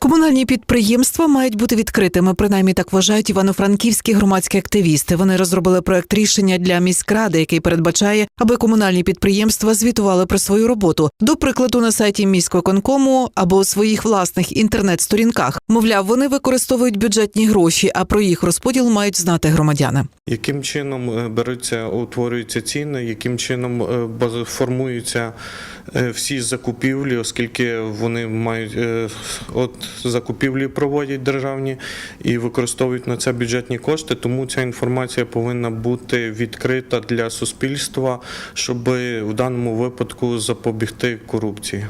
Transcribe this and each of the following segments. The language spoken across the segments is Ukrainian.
Комунальні підприємства мають бути відкритими. Принаймні так вважають івано-франківські громадські активісти. Вони розробили проект рішення для міськради, який передбачає, аби комунальні підприємства звітували про свою роботу. До прикладу, на сайті міськвиконкому або у своїх власних інтернет-сторінках. Мовляв, вони використовують бюджетні гроші, а про їх розподіл мають знати громадяни. Яким чином е, беруться, утворюються ціни, яким чином е, формуються е, всі закупівлі, оскільки вони мають от закупівлі проводять державні і використовують на це бюджетні кошти, тому ця інформація повинна бути відкрита для суспільства, щоб в даному випадку запобігти корупції.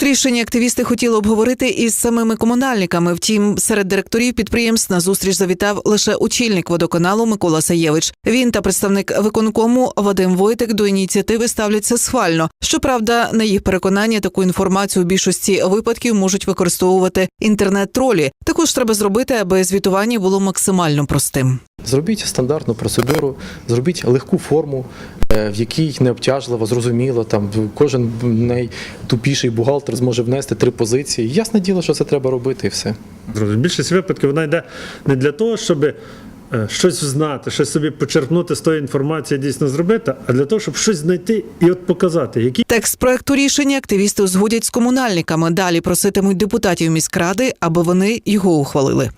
Проект рішення активісти хотіли обговорити із самими комунальниками. Втім, серед директорів підприємств на зустріч завітав лише очільник водоканалу Микола Саєвич. Він та представник виконкому Вадим Войтик до ініціативи ставляться схвально. Щоправда, на їх переконання таку інформацію у більшості випадків можуть використовувати інтернет-тролі. Також треба зробити, аби звітування було максимально простим. Зробіть стандартну процедуру, зробіть легку форму, е, в якій не обтяжливо, зрозуміло, там кожен найтупіший бухгалтер зможе внести три позиції. Ясне діло, що це треба робити, і все. В більшості випадків вона йде не для того, щоб е, щось знати, щось собі почерпнути з тої інформації, дійсно зробити, а для того, щоб щось знайти і от показати, які Текст проекту рішення активісти узгодять з комунальниками. Далі проситимуть депутатів міськради, аби вони його ухвалили.